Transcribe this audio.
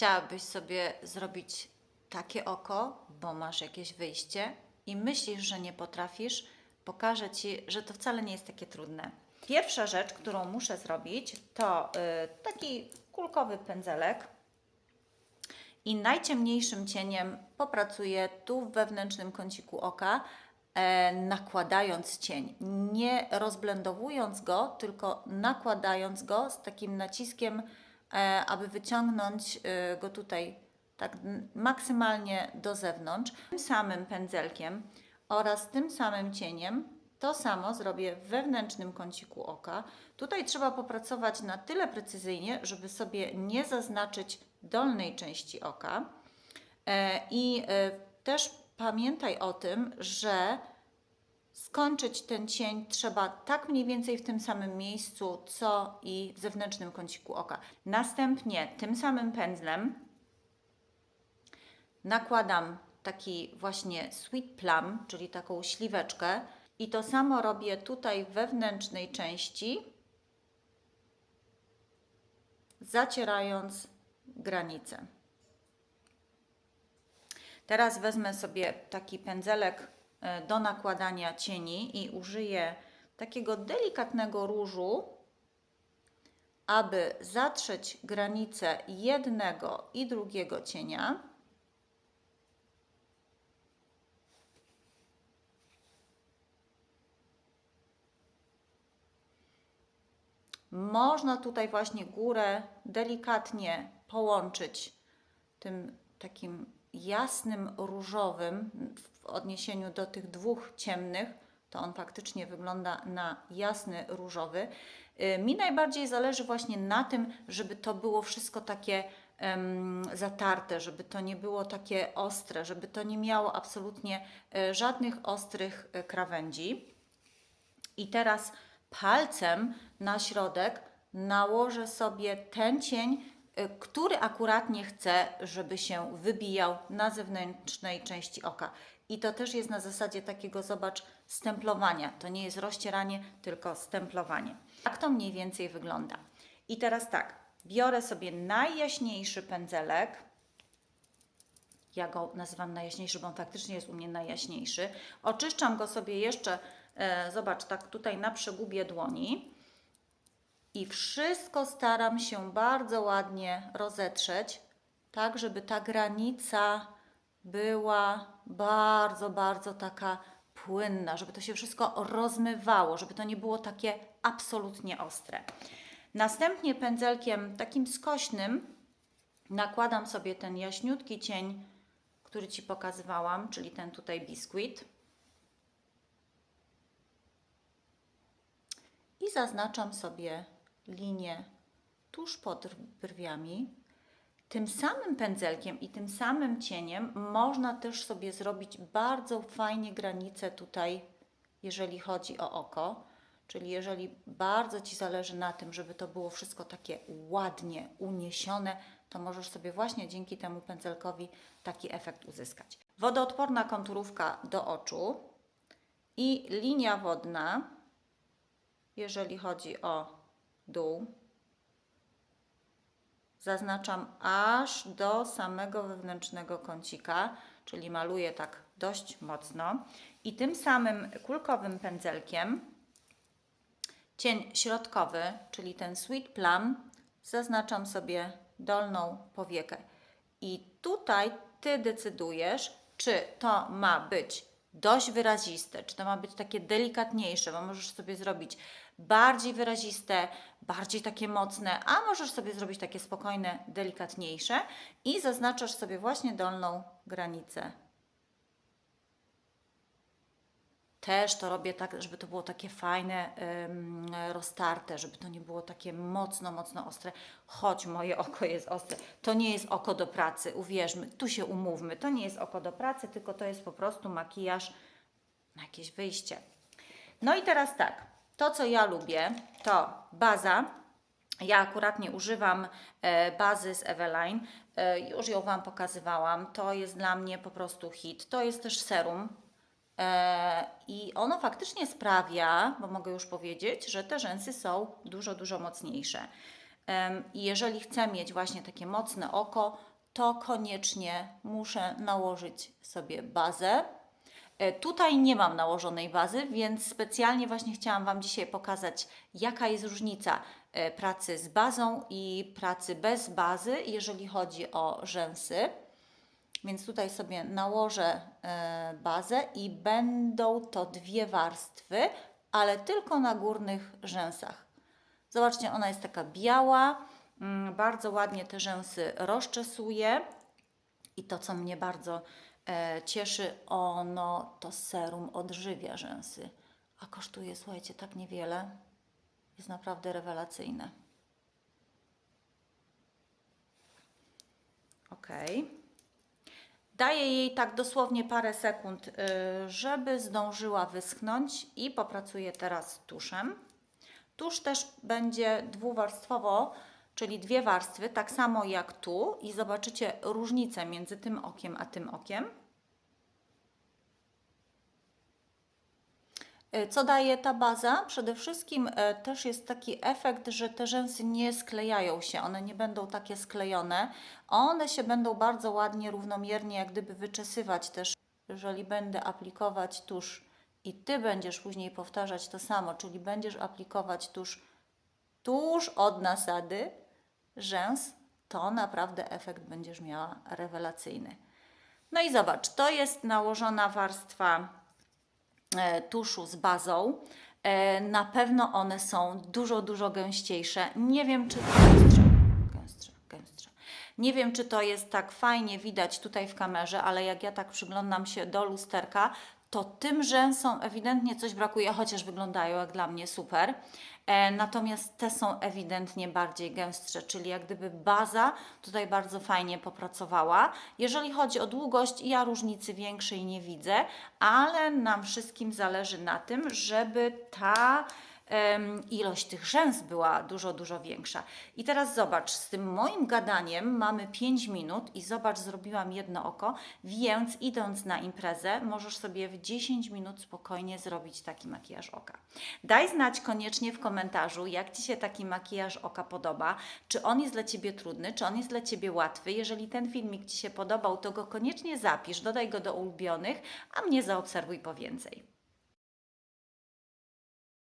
chciałabyś sobie zrobić takie oko, bo masz jakieś wyjście i myślisz, że nie potrafisz, pokażę Ci, że to wcale nie jest takie trudne. Pierwsza rzecz, którą muszę zrobić, to y, taki kulkowy pędzelek i najciemniejszym cieniem popracuję tu w wewnętrznym kąciku oka, e, nakładając cień. Nie rozblendowując go, tylko nakładając go z takim naciskiem, aby wyciągnąć e, go tutaj tak maksymalnie do zewnątrz. Tym samym pędzelkiem oraz tym samym cieniem to samo zrobię w wewnętrznym kąciku oka. Tutaj trzeba popracować na tyle precyzyjnie, żeby sobie nie zaznaczyć dolnej części oka. E, I e, też pamiętaj o tym, że skończyć ten cień trzeba tak mniej więcej w tym samym miejscu, co i w zewnętrznym kąciku oka. Następnie tym samym pędzlem nakładam taki właśnie sweet plum, czyli taką śliweczkę i to samo robię tutaj w wewnętrznej części, zacierając granicę. Teraz wezmę sobie taki pędzelek do nakładania cieni i użyję takiego delikatnego różu, aby zatrzeć granicę jednego i drugiego cienia. Można tutaj właśnie górę delikatnie połączyć tym takim jasnym różowym w odniesieniu do tych dwóch ciemnych. To on faktycznie wygląda na jasny różowy. Y, Mi najbardziej zależy właśnie na tym, żeby to było wszystko takie zatarte, żeby to nie było takie ostre, żeby to nie miało absolutnie e, żadnych ostrych e, krawędzi. I teraz palcem na środek nałożę sobie ten cień, y, który akuratnie chcę, żeby się wybijał na zewnętrznej części oka. I to też jest na zasadzie takiego, zobacz, stemplowania. To nie jest rozcieranie, tylko stemplowanie. Tak to mniej więcej wygląda. I teraz tak, biorę sobie najjaśniejszy pędzelek, ja go nazywam najjaśniejszy, bo on faktycznie jest u mnie najjaśniejszy. Oczyszczam go sobie jeszcze, e, zobacz, tak tutaj na przegubie dłoni. I wszystko staram się bardzo ładnie rozetrzeć, tak żeby ta granica była bardzo, bardzo taka płynna, żeby to się wszystko rozmywało, żeby to nie było takie absolutnie ostre. Następnie pędzelkiem takim skośnym nakładam sobie ten jaśniutki cień, który Ci pokazywałam, czyli ten tutaj biskuit. I zaznaczam sobie linię tuż pod brwiami. Tym samym pędzelkiem i tym samym cieniem można też sobie zrobić bardzo fajnie granicę tutaj, jeżeli chodzi o oko. Czyli jeżeli bardzo Ci zależy na tym, żeby to było wszystko takie ładnie uniesione, to możesz sobie właśnie dzięki temu pędzelkowi taki efekt uzyskać. Wodoodporna konturówka do oczu i linia wodna, jeżeli chodzi o dół. Zaznaczam aż do samego wewnętrznego kącika, czyli maluję tak dość mocno. I tym samym kulkowym pędzelkiem cień środkowy, czyli ten sweet plum, zaznaczam sobie dolną powiekę. I tutaj Ty decydujesz, czy to ma być dość wyraziste, czy to ma być takie delikatniejsze, bo możesz sobie zrobić bardziej wyraziste, bardziej takie mocne, a możesz sobie zrobić takie spokojne, delikatniejsze i zaznaczasz sobie właśnie dolną granicę. Też to robię tak, żeby to było takie fajne, roztarte, żeby to nie było takie mocno, mocno ostre. Choć moje oko jest ostre, to nie jest oko do pracy, uwierzmy, tu się umówmy, to nie jest oko do pracy, tylko to jest po prostu makijaż na jakieś wyjście. No i teraz tak, to co ja lubię, to baza. Ja akurat nie używam e, bazy z Eveline, e, już ją Wam pokazywałam. To jest dla mnie po prostu hit. To jest też serum. I ono faktycznie sprawia, bo mogę już powiedzieć, że te rzęsy są dużo, dużo mocniejsze. I jeżeli chcę mieć właśnie takie mocne oko, to koniecznie muszę nałożyć sobie bazę. E, Tutaj nie mam nałożonej bazy, więc specjalnie właśnie chciałam Wam dzisiaj pokazać, jaka jest różnica e, pracy z bazą i pracy bez bazy, jeżeli chodzi o rzęsy. Więc tutaj sobie nałożę e, bazę i będą to dwie warstwy, ale tylko na górnych rzęsach. Zobaczcie, ona jest taka biała, mm, bardzo ładnie te rzęsy rozczesuje. I to, co mnie bardzo e, cieszy, ono to serum odżywia rzęsy. A kosztuje, słuchajcie, tak niewiele. Jest naprawdę rewelacyjne. Ok. Daję jej tak dosłownie parę sekund, y, żeby zdążyła wyschnąć i popracuję teraz tuszem. Tusz też będzie dwuwarstwowo, czyli dwie warstwy, tak samo jak tu i zobaczycie różnicę między tym okiem a tym okiem. Co daje ta baza? Przede wszystkim e, też jest taki efekt, że te rzęsy nie sklejają się, one nie będą takie sklejone. One się będą bardzo ładnie, równomiernie, jak gdyby wyczesywać też. Jeżeli będę aplikować tusz i Ty będziesz później powtarzać to samo, czyli będziesz aplikować tusz tuż od nasady rzęs, to naprawdę efekt będziesz miała rewelacyjny. No i zobacz, to jest nałożona warstwa e, tuszu z bazą. E, Na pewno one są dużo, dużo gęściejsze. Nie wiem, czy gęstsze, gęstsze, gęstsze. Nie wiem, czy to jest tak fajnie widać tutaj w kamerze, ale jak ja tak przyglądam się do lusterka, to tym rzęsom ewidentnie coś brakuje, chociaż wyglądają jak dla mnie super. E, natomiast te są ewidentnie bardziej gęstsze, czyli jak gdyby baza tutaj bardzo fajnie popracowała. Jeżeli chodzi o długość, ja różnicy większej nie widzę, ale nam wszystkim zależy na tym, żeby ta ilość tych rzęs była dużo, dużo większa. I teraz zobacz, z tym moim gadaniem mamy 5 minut i zobacz, zrobiłam jedno oko, więc idąc na imprezę, możesz sobie w 10 minut spokojnie zrobić taki makijaż oka. Daj znać koniecznie w komentarzu, jak Ci się taki makijaż oka podoba, czy on jest dla Ciebie trudny, czy on jest dla Ciebie łatwy. Jeżeli ten filmik Ci się podobał, to go koniecznie zapisz, dodaj go do ulubionych, a mnie zaobserwuj po więcej.